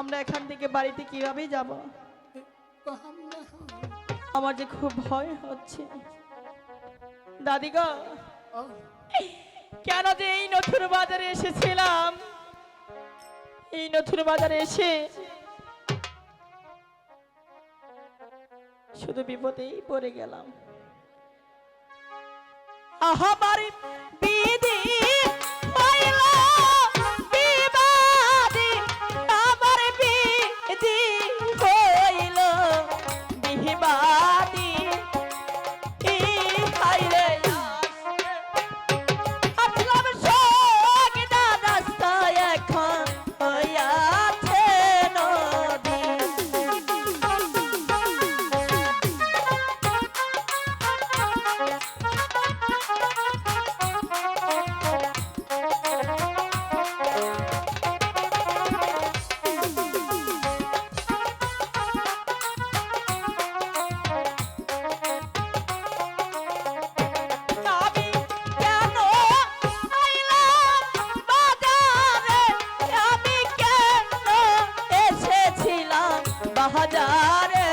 আমরা এখান থেকে বাড়িতে কীভাবে যাব? আমার যে খুব ভয় হচ্ছে। দাদিগা কেন যে এই নথুর বাজারে এসেছিলাম? এই নথুর বাজারে এসে শুধু বিপদেই পড়ে গেলাম। আহা শাহজাহারে